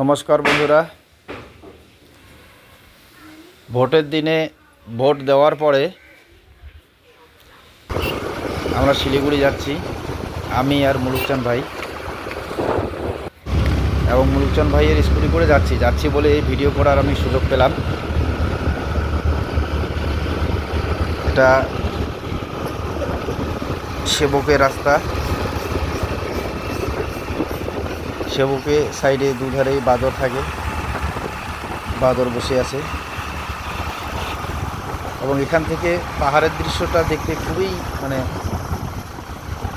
নমস্কার বন্ধুরা। ভোটের দিনে ভোট দেওয়ার পরে আমরা শিলিগুড়ি যাচ্ছি। আমি আর মুলুকচান ভাই। এবং মুলুকচান ভাইয়ের স্কুটি করে যাচ্ছি। যাচ্ছি বলে এই ভিডিও করার আমি সুযোগ পেলাম। এটা সেবকের রাস্তা। সেবকে সাইডে দুধারেই বাদর থাকে। বাদর বসে আছে। এবং এখান থেকে পাহাড়ের দৃশ্যটা দেখতে খুবই মানে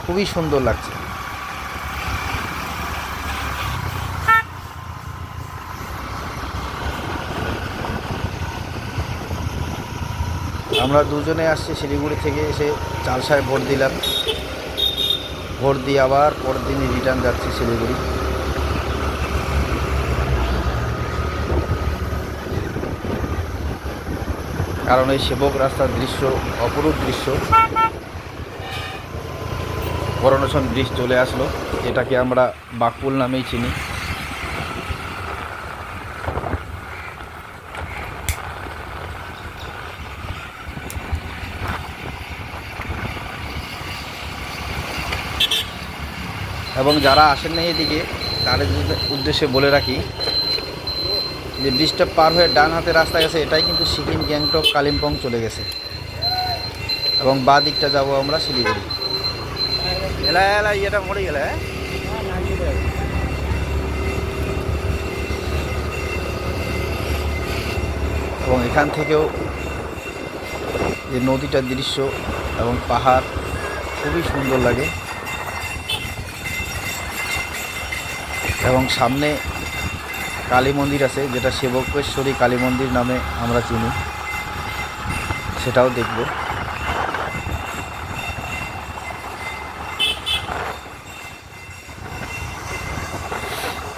খুবই সুন্দর লাগছে। আমরা দুজনে আসছি শিলিগুড়ি থেকে এসে চালসায় ভোট দিলাম। ভোট দিয়ে আবার পরের দিন রিটার্ন যাচ্ছি শিলিগুড়ি। কারণ এই সেবক রাস্তার দৃশ্য, অপরূপ দৃশ্য। করোনেশন ব্রিজ চলে আসলো। এটাকে আমরা বাকপুল নামেই চিনি। এবং যারা আসেন না এদিকে, তাদের উদ্দেশ্যে বলে রাখি যে ব্রিজটা পার হয়ে ডান হাতে রাস্তা গেছে, এটাই কিন্তু সিকিম, গ্যাংটক, কালিম্পং চলে গেছে। এবং বাঁ দিকটা যাব আমরা শিলিগুড়ি। এলা এলা, ইয়েটা মরে গেলে এবং এখান থেকেও যে নদীটার দৃশ্য এবং পাহাড়, খুবই সুন্দর লাগে। এবং সামনে কালী মন্দির আছে যেটা সেবকেশ্বরী কালী মন্দির নামে আমরা চিনি। সেটাও দেখব।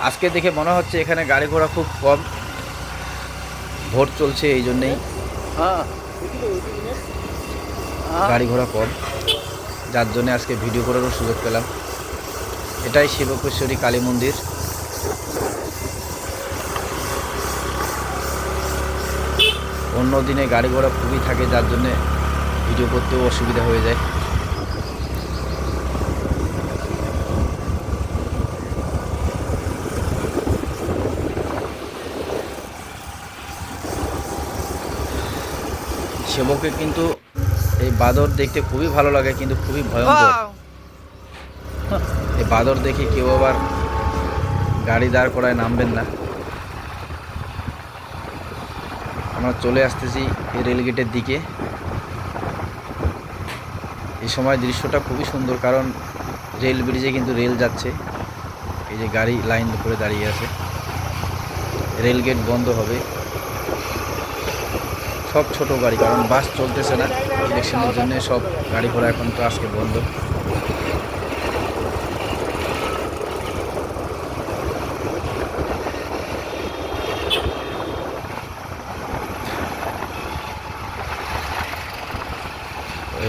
আজকে দেখে মনে হচ্ছে এখানে গাড়ি ঘোড়া খুব কম। ভোট চলছে এই জন্যেই। গাড়ি ঘোড়া কম। যার জন্য আজকে ভিডিও করারও সুযোগ পেলাম। এটাই শিবকেশ্বরী কালী মন্দির। অন্য দিনে গাড়ি ঘোড়া খুবই থাকে যার জন্যে ভিডিও করতেও অসুবিধা হয়ে যায়। সেবকে কিন্তু এই বাদর দেখতে খুবই ভালো লাগে কিন্তু খুবই ভয়ঙ্কর। এই বাদর দেখে কেউ আবার গাড়ি দাঁড় করায় নামবেন না। আমরা চলে আসতেছি রেলগেটের দিকে। এই সময় দৃশ্যটা খুবই সুন্দর কারণ রেল ব্রিজে কিন্তু রেল যাচ্ছে। এই যে গাড়ি লাইন করে দাঁড়িয়ে আছে। রেল গেট বন্ধ হবে। সব ছোট গাড়ি কারণ বাস চলতেছে না। ইলেকশনের জন্য সব গাড়ি ঘোড়া এখন তো আজকে বন্ধ।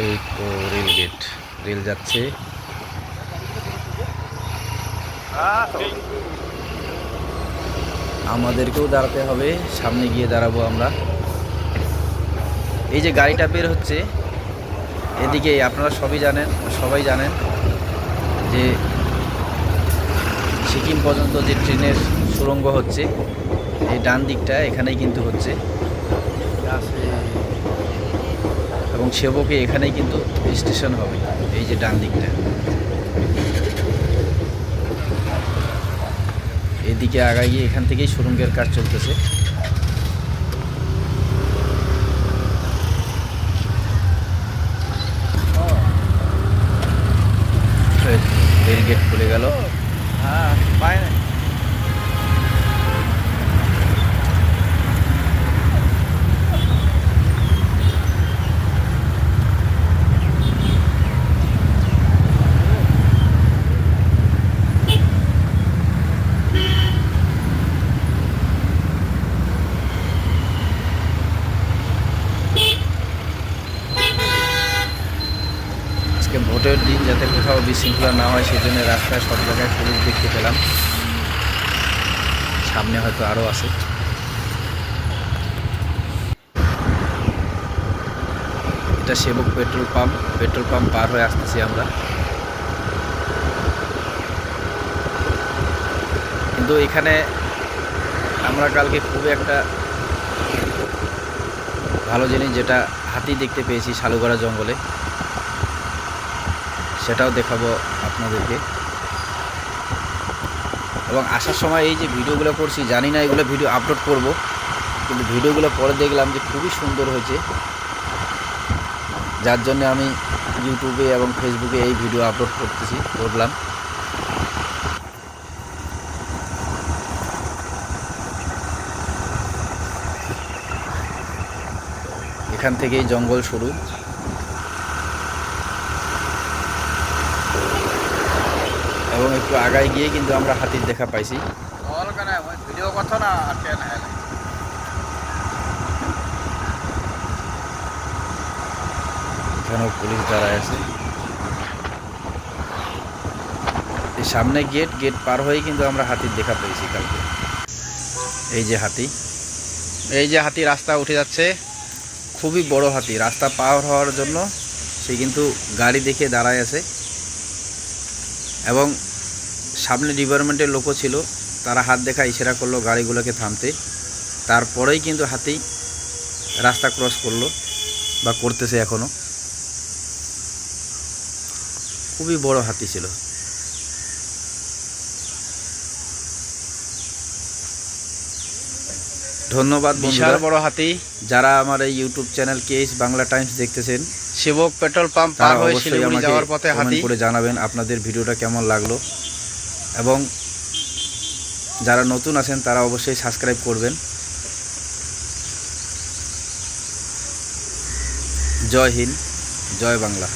এই তো রেল গেট। রেল যাচ্ছে। আমাদেরকেও দাঁড়াতে হবে। সামনে গিয়ে দাঁড়াবো আমরা। এই যে গাড়িটা বের হচ্ছে, এদিকে আপনারা সবই জানেন, সবাই জানেন যে সিকিম পর্যন্ত যে ট্রেনের সুড়ঙ্গ হচ্ছে, এই ডান দিকটা এখানেই কিন্তু হচ্ছে। এবং সেবকে এখানেই কিন্তু স্টেশন হবে, এই যে ডান দিকটা। এদিকে গিয়ে এখান থেকেই সুরঙ্গের কাজ চলতেছে। গেট খুলে গেল। হ্যাঁ পায় না আজকে ভোটের দিন যাতে কোথাও বিশৃঙ্খলা না হয় সেই জন্য রাস্তায় সব জায়গায় পুলিশ দেখতে পেলাম। সামনে হয়তো আরও আছে। এটা Sevoke petrol pump. Petrol pump পার হয়ে আসতেছি আমরা। কিন্তু এখানে আমরা কালকে খুব একটা ভালো জিনিস, যেটা হাতি দেখতে পেয়েছি, শালুগড়া জঙ্গলে। সেটাও দেখাবো আপনাদেরকে। এবং আসার সময় এই যে ভিডিওগুলো করছি, জানি না এগুলো ভিডিও আপলোড করব, কিন্তু ভিডিওগুলো পরে দেখলাম যে খুবই সুন্দর হয়েছে। যার জন্য আমি ইউটিউবে এবং ফেসবুকে এই ভিডিও আপলোড করতেছি, করলাম। এখান থেকেই জঙ্গল শুরু। এবং একটু আগায় গিয়ে কিন্তু আমরা হাতির দেখা পাইছি। ভিডিও কথা না এখানেও পুলিশ দাঁড়ায় আছে। এই সামনে গেট গেট পার হয়ে কিন্তু আমরা হাতির দেখা পেয়েছি কালকে। এই যে হাতি। এই যে হাতি রাস্তা উঠে যাচ্ছে। খুবই বড় হাতি। রাস্তা পার হওয়ার জন্য সে কিন্তু গাড়ি দেখে দাঁড়ায় আছে। এবং সামনে ডিপার্টমেন্টের লোকও ছিল। তারা হাত দেখা ইশারা করল গাড়িগুলোকে থামতে। তারপরেই কিন্তু হাতি রাস্তা ক্রস করল বা করতেছে এখনও খুবই বড় হাতি ছিল। ধন্যবাদ বিশাল বড় হাতি। যারা আমার এই YouTube channel Case Bangla Times দেখতেছেন সেবক পেট্রোল পাম্প পার হয়ে শিলিগুড়ি যাওয়ার পথে হাতি। করে জানাবেন আপনাদের ভিডিওটা কেমন লাগল। এবং যারা নতুন আছেন তারা অবশ্যই সাবস্ক্রাইব করবেন। জয় হিন্দ জয় বাংলা।